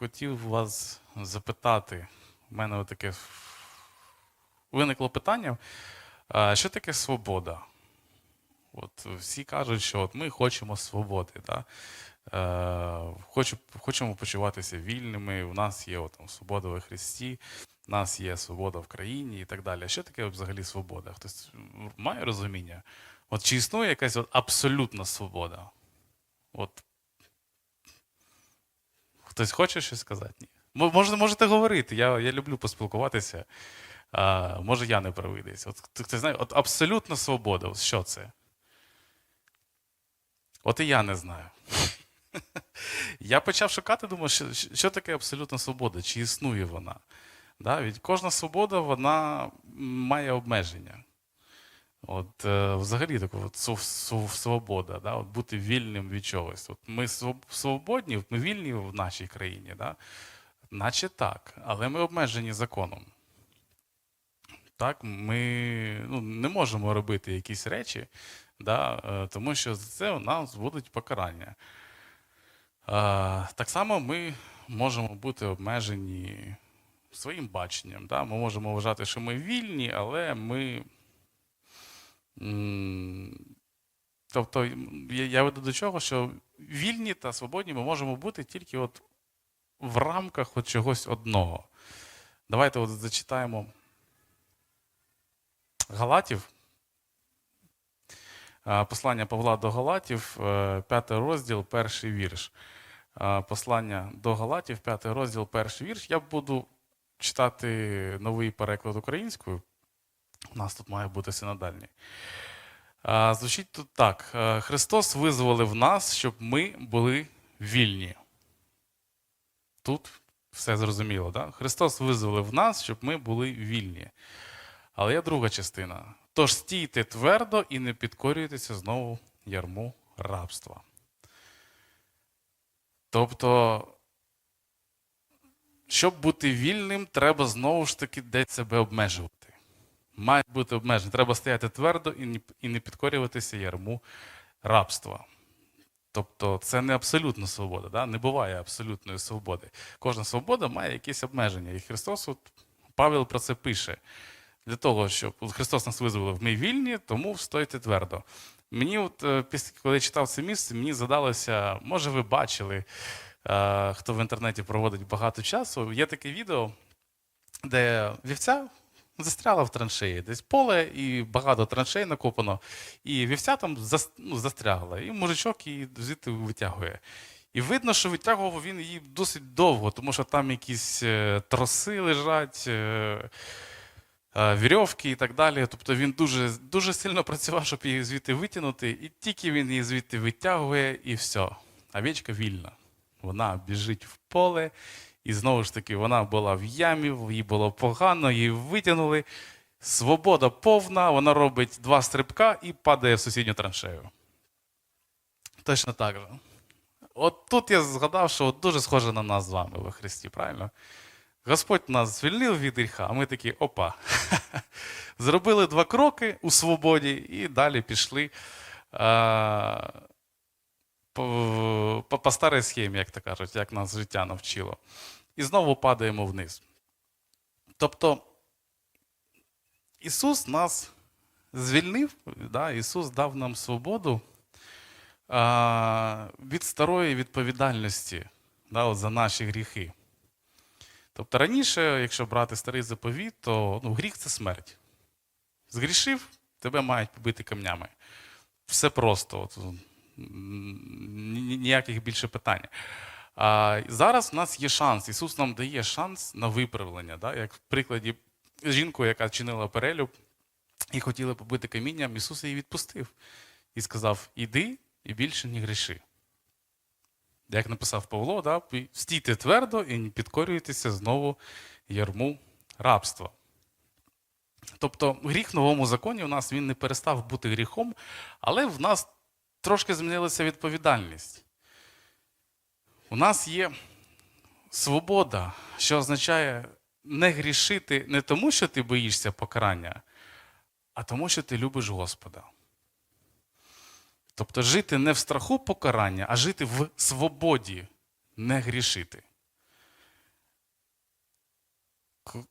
хотів вас запитати. У мене таке виникло питання. Що таке свобода? От всі кажуть, що от ми хочемо свободи. Да? Е, хочемо почуватися вільними. У нас є от, там, свобода во Христі, у нас є свобода в країні і так далі. Що таке взагалі свобода? Хтось має розуміння? От чи існує якась от абсолютна свобода? От Хтось хоче щось сказати? Ні. Мо- Можете, можете говорити. Я, я люблю поспілкуватися. А, може, я не правий десь. От хтось знає, от абсолютна свобода. От що це? От і я не знаю. Я почав шукати, думаю, що, що таке абсолютна свобода, чи існує вона. Да? Від кожна свобода вона має обмеження. От, е, взагалі така от, св- св- свобода, да? от бути вільним від чогось. От ми свободні, ми вільні в нашій країні, да? наче так, але ми обмежені законом. Так, ми ну, не можемо робити якісь речі, да? е, тому що за це у нас будуть покарання. Е, так само ми можемо бути обмежені своїм баченням. Да? Ми можемо вважати, що ми вільні, але ми. Тобто, я, веду до чого, що вільні та свободні ми можемо бути тільки от в рамках от чогось одного. Давайте от зачитаємо Галатів. Е, Послання Павла до Галатів, е, п'ятий розділ, перший вірш. Е, Послання до Галатів, п'ятий розділ, перший вірш. Я буду читати новий переклад українською. У нас тут має бути синодальний. Звучить тут так: Е, Христос визволив нас, щоб ми були вільні. Тут все зрозуміло, да? Христос визволив нас, щоб ми були вільні. Але є друга частина. Тож стійте твердо і не підкорюйтеся знову ярму рабства. Тобто, щоб бути вільним, треба знову ж таки десь себе обмежувати. Має бути обмеження. Треба стояти твердо і не підкорюватися ярму рабства. Тобто це не абсолютна свобода, да? не буває абсолютної свободи. Кожна свобода має якісь обмеження. І Христос, от, Павел про це пише. Для того, щоб Христос нас визволив, ми вільні, тому стойте твердо. Мені, от, е, після, коли я читав це місце, мені задалося, може, ви бачили, е, хто в інтернеті проводить багато часу. Є таке відео, де вівця застряла в траншеї. Десь поле і багато траншей накопано. І вівця там зас- ну, застрягла. І мужичок її звідти витягує. І видно, що витягував він її досить довго, тому що там якісь е, троси лежать. е, е, Вірьовки і так далі. Тобто він дуже, дуже сильно працював, щоб її звідти витягнути, і тільки він її звідти витягує, і все. Овечка вільна. Вона біжить в поле, і знову ж таки, вона була в ямі, їй було погано, її витягнули. Свобода повна, вона робить два стрибка і падає в сусідню траншею. Точно так же. От тут я згадав, що от дуже схоже на нас з вами во Христі, правильно? Господь нас звільнив від гріха, а ми такі опа. Зробили два кроки у свободі і далі пішли а, по, по, по старій схемі, як то кажуть, як нас життя навчило. І знову падаємо вниз. Тобто Ісус нас звільнив, да? Ісус дав нам свободу а, від старої відповідальності да, от за наші гріхи. Тобто раніше, якщо брати старий заповіт, то ну, гріх це смерть. Згрішив, тебе мають побити камнями. Все просто. От, ніяких більше питань. Зараз в нас є шанс. Ісус нам дає шанс на виправлення. Да? Як в прикладі жінку, яка чинила перелюб і хотіла побити камінням, Ісус її відпустив і сказав: Іди і більше не гріши. Як написав Павло, да, стійте твердо і не підкорюйтеся знову ярму рабства. Тобто гріх в новому законі у нас він не перестав бути гріхом, але в нас трошки змінилася відповідальність. У нас є свобода, що означає не грішити не тому, що ти боїшся покарання, а тому, що ти любиш Господа. Тобто жити не в страху покарання, а жити в свободі, не грішити.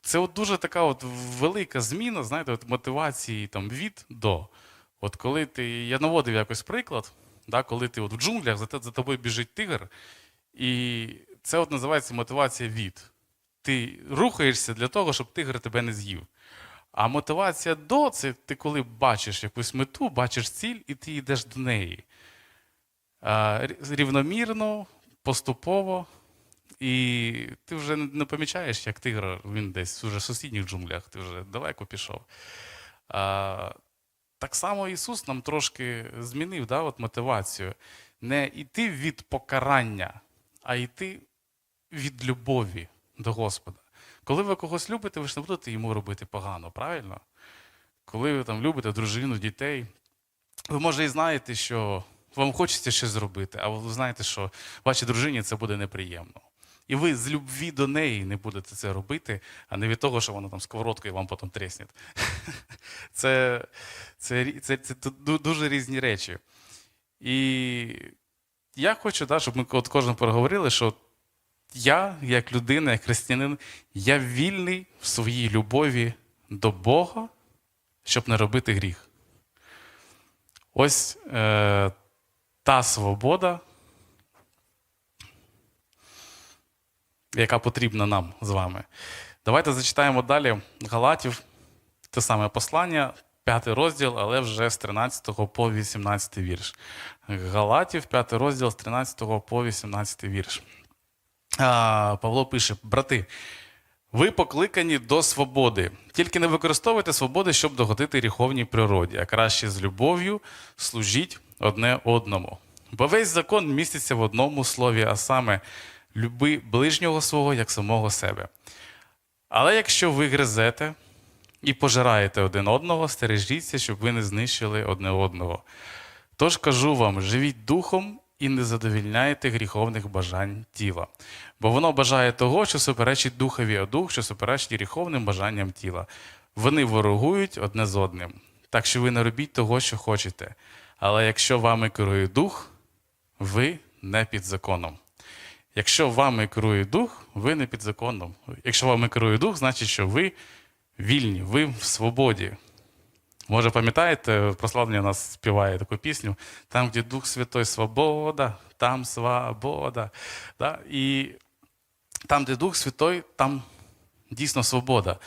Це от дуже така от велика зміна, знаєте, от мотивації там, від до. От коли ти, я наводив якось приклад, да, коли ти от в джунглях, за, за тобою біжить тигр, і це от називається мотивація від. Ти рухаєшся для того, щоб тигр тебе не з'їв. А мотивація до це ти коли бачиш якусь мету, бачиш ціль, і ти йдеш до неї. Рівномірно, поступово, і ти вже не помічаєш, як тигр, він десь уже в сусідніх джунглях, ти вже далеко пішов. А, так само Ісус нам трошки змінив да, от мотивацію. Не йти від покарання, а йти від любові до Господа. Коли ви когось любите, ви ж не будете йому робити погано, правильно? Коли ви там любите дружину, дітей, ви може і знаєте, що вам хочеться щось зробити, а ви знаєте, що вашій дружині це буде неприємно. І ви з любві до неї не будете це робити, а не від того, що вона там сковородкою вам потім тресне. Це, це, рі- це, це дуже різні речі. І я хочу, да, щоб ми от кожен переговорили, що я, як людина, як християнин, я вільний в своїй любові до Бога, щоб не робити гріх. Ось е, та свобода, яка потрібна нам з вами. Давайте зачитаємо далі Галатів, те саме послання, п'ятий розділ, але вже з 13 по 18 вірш. Галатів, п'ятий розділ з 13 по 18 вірш. Павло пише: брати, ви покликані до свободи. Тільки не використовуйте свободи, щоб догодити гріховній природі, а краще з любов'ю служіть одне одному. Бо весь закон міститься в одному слові, а саме люби ближнього свого як самого себе. Але якщо ви гризете і пожираєте один одного, стережіться, щоб ви не знищили одне одного. Тож кажу вам: живіть духом і не задовільняйте гріховних бажань тіла. Бо воно бажає того, що суперечить духові, а дух, що суперечить гріховним бажанням тіла. Вони ворогують одне з одним. Так що ви не робіть того, що хочете. Але якщо вами керує дух, ви не під законом. Якщо вами керує дух, ви не під законом. Якщо вами керує дух, значить, що ви вільні, ви в свободі. Може, пам'ятаєте, прославлення нас співає таку пісню: там, де Дух Святой свобода, там свобода. Да? І там, де Дух Святой, там дійсно свобода.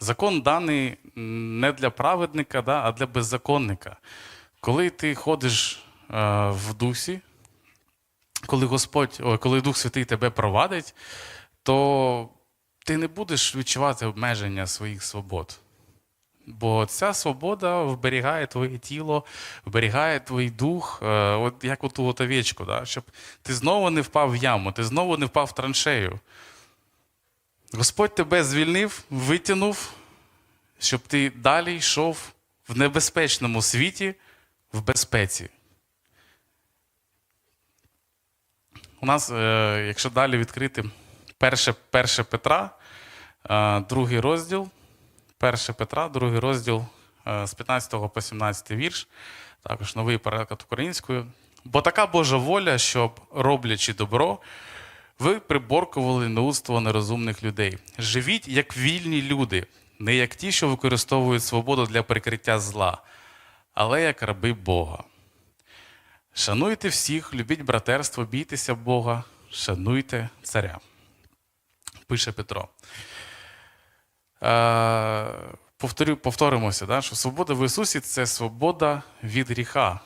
Закон даний не для праведника, да, а для беззаконника. Коли ти ходиш е, в дусі, коли Господь, ой, коли Дух Святий тебе провадить, то ти не будеш відчувати обмеження своїх свобод. Бо ця свобода вберігає твоє тіло, вберігає твій дух, е, от як оту от овечку, да? щоб ти знову не впав в яму, ти знову не впав в траншею. Господь тебе звільнив, витягнув, щоб ти далі йшов в небезпечному світі в безпеці. У нас, е, якщо далі відкрити перше, перше Петра, другий розділ, перше Петра, другий розділ з 15 по 17 вірш, також новий переклад українською. Бо така Божа воля, щоб, роблячи добро, ви приборкували неудство нерозумних людей. Живіть як вільні люди, не як ті, що використовують свободу для прикриття зла, але як раби Бога. Шануйте всіх, любіть братерство, бійтеся Бога, шануйте царя. Пише Петро. Е, повторю, повторимося, да, що свобода в Ісусі це свобода від гріха,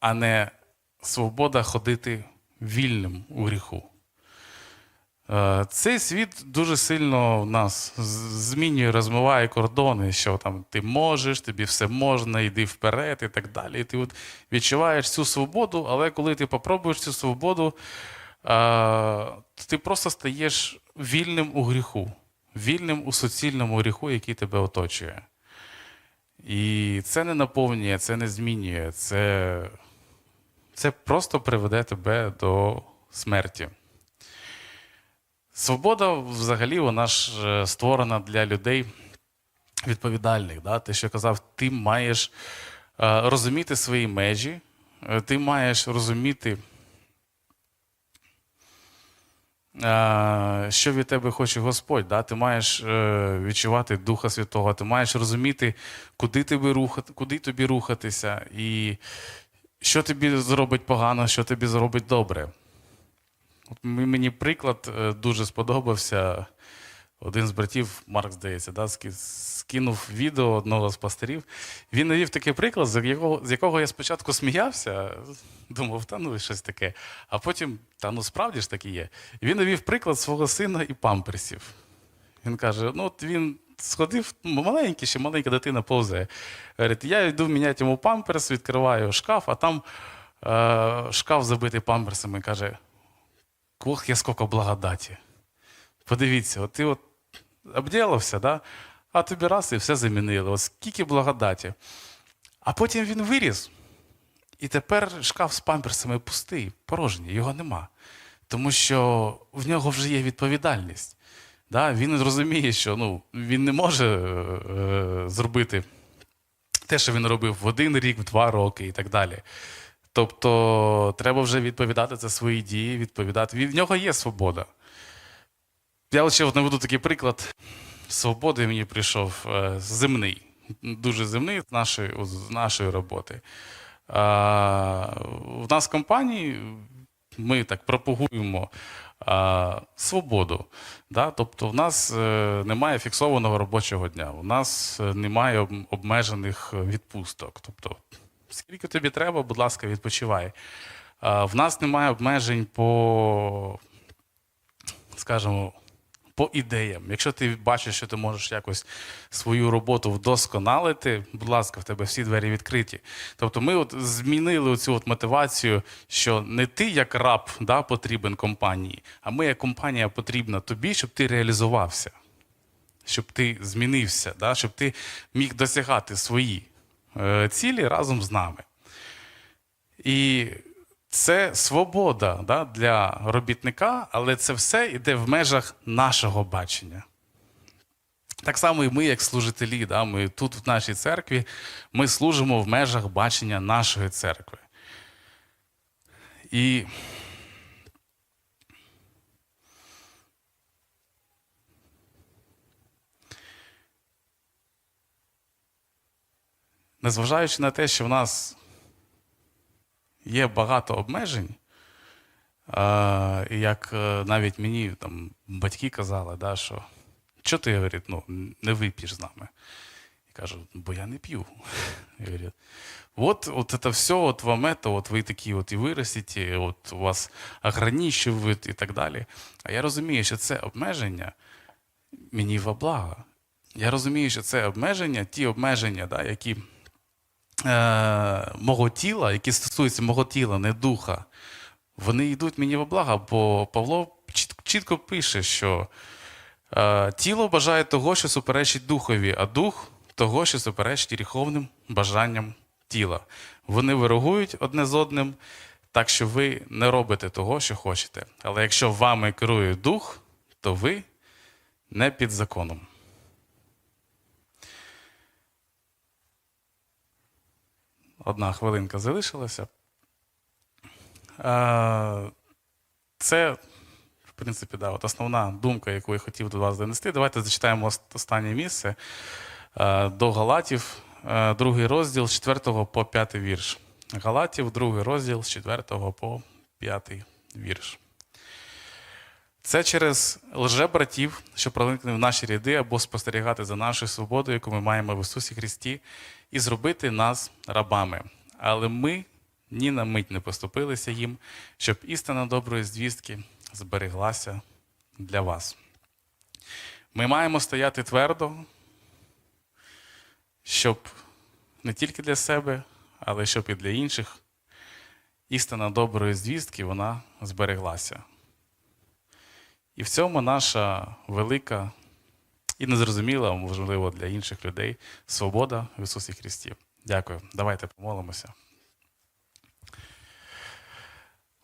а не свобода ходити вільним у гріху. Е, Цей світ дуже сильно нас змінює, розмиває кордони, що там ти можеш, тобі все можна, йди вперед і так далі. І ти от відчуваєш цю свободу, але коли ти попробуєш цю свободу, е, ти просто стаєш вільним у гріху, вільним у суцільному гріху, який тебе оточує. І це не наповнює, це не змінює, це, це просто приведе тебе до смерті. Свобода взагалі вона ж е, створена для людей відповідальних. Да? Те, що казав, ти маєш е, розуміти свої межі, е, ти маєш розуміти, е, що від тебе хоче Господь. Да? Ти маєш е, відчувати Духа Святого, ти маєш розуміти, куди тобі, рухати, куди тобі рухатися, і що тобі зробить погано, що тобі зробить добре. От мені приклад е, дуже сподобався. Один з братів, Марк, здається, да, скинув відео одного з пастирів. Він навів такий приклад, з якого, з якого я спочатку сміявся, думав, та ну щось таке. А потім, та ну справді ж таки є. Він навів приклад свого сина і памперсів. Він каже: ну, от він сходив, маленький, ще маленька дитина повзає. Говорить, я йду міняти йому памперс, відкриваю шкаф, а там е, шкаф забитий памперсами. Каже: Ох, я скільки благодаті. Подивіться, от ти от обділився, да? а тобі раз і все замінили. От скільки благодаті. А потім він виріс. І тепер шкаф з памперсами пустий, порожній, його нема. Тому що в нього вже є відповідальність. Да? Він розуміє, що ну, він не може е, зробити те, що він робив в один рік, в два роки і так далі. Тобто, треба вже відповідати за свої дії, відповідати. Від нього є свобода. Я ще от наведу такий приклад. Свободи мені прийшов е, земний, дуже земний з нашої, з нашої роботи. В нас в компанії ми так пропагуємо свободу. Да? Тобто, в нас е, немає фіксованого робочого дня, у нас е, немає обмежених відпусток. Тобто, скільки тобі треба, будь ласка, відпочивай. В нас немає обмежень по, скажімо, по ідеям. Якщо ти бачиш, що ти можеш якось свою роботу вдосконалити, будь ласка, в тебе всі двері відкриті. Тобто ми от змінили цю от мотивацію, що не ти як раб да, потрібен компанії, а ми як компанія потрібна тобі, щоб ти реалізувався, щоб ти змінився, да, щоб ти міг досягати свої е, цілі разом з нами. І це свобода да, для робітника, але це все йде в межах нашого бачення. Так само і ми, як служителі, да, ми тут, в нашій церкві, ми служимо в межах бачення нашої церкви. І незважаючи на те, що в нас є багато обмежень, і як е, навіть мені там, батьки казали, да, що що ти говорить, ну, не вип'єш з нами. Я кажу, бо я не п'ю. Говорю, вот, вот это все, вот вам это, вот ви такі от і виростете, от у вас ограничують і так далі. А я розумію, що це обмеження мені во благо. Я розумію, що це обмеження, ті обмеження, да, які е, мого тіла, які стосуються мого тіла, не духа, вони йдуть мені во благо, бо Павло чітко пише, що е, тіло бажає того, що суперечить духові, а дух того, що суперечить гріховним бажанням тіла. Вони ворогують одне з одним, так що ви не робите того, що хочете. Але якщо вами керує дух, то ви не під законом. Одна хвилинка залишилася. Е, Це, в принципі, да, от основна думка, яку я хотів до вас донести. Давайте зачитаємо останнє місце е, до Галатів, е, другий розділ з 4 по 5 вірш. Галатів, другий розділ з 4 по 5 вірш. Це через лжебратів, що проникли в наші ряди, або спостерігати за нашою свободою, яку ми маємо в Ісусі Христі, і зробити нас рабами. Але ми ні на мить не поступилися їм, щоб істина доброї звістки збереглася для вас. Ми маємо стояти твердо, щоб не тільки для себе, але щоб і для інших істина доброї звістки вона збереглася. І в цьому наша велика і незрозуміла, можливо, для інших людей свобода в Ісусі Христі. Дякую. Давайте помолимося.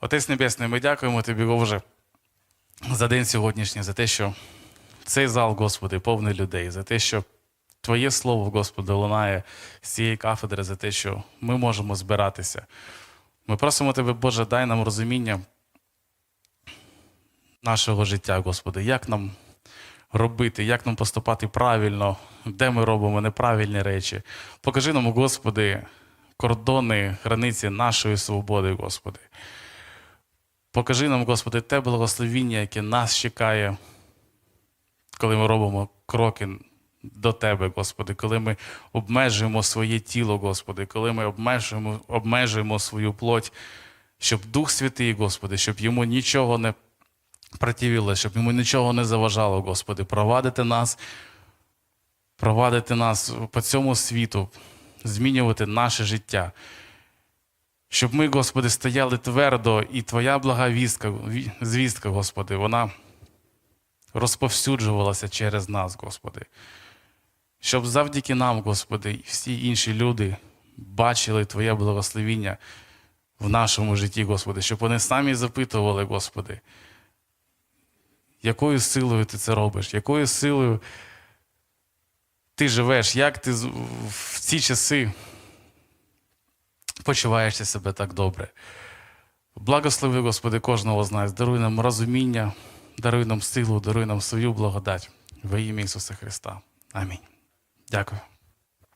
Отець Небесний, ми дякуємо Тобі, Боже, за день сьогоднішній, за те, що цей зал, Господи, повний людей, за те, що Твоє Слово, Господи, лунає з цієї кафедри, за те, що ми можемо збиратися. Ми просимо Тебе, Боже, дай нам розуміння нашого життя, Господи, як нам робити, як нам поступати правильно, де ми робимо неправильні речі. Покажи нам, Господи, кордони, границі нашої свободи, Господи. Покажи нам, Господи, те благословіння, яке нас чекає, коли ми робимо кроки до Тебе, Господи, коли ми обмежуємо своє тіло, Господи, коли ми обмежуємо, обмежуємо свою плоть, щоб Дух Святий, Господи, щоб йому нічого не противило, щоб йому нічого не заважало, Господи, провадити нас, провадити нас по цьому світу, змінювати наше життя. Щоб ми, Господи, стояли твердо, і Твоя блага вістка, звістка, Господи, вона розповсюджувалася через нас, Господи. Щоб завдяки нам, Господи, і всі інші люди бачили Твоє благословіння в нашому житті, Господи, щоб вони самі запитували, Господи, якою силою ти це робиш, якою силою ти живеш, як ти в ці часи почуваєшся себе так добре. Благослови, Господи, кожного з нас, даруй нам розуміння, даруй нам силу, даруй нам свою благодать во ім'я Ісуса Христа. Амінь. Дякую.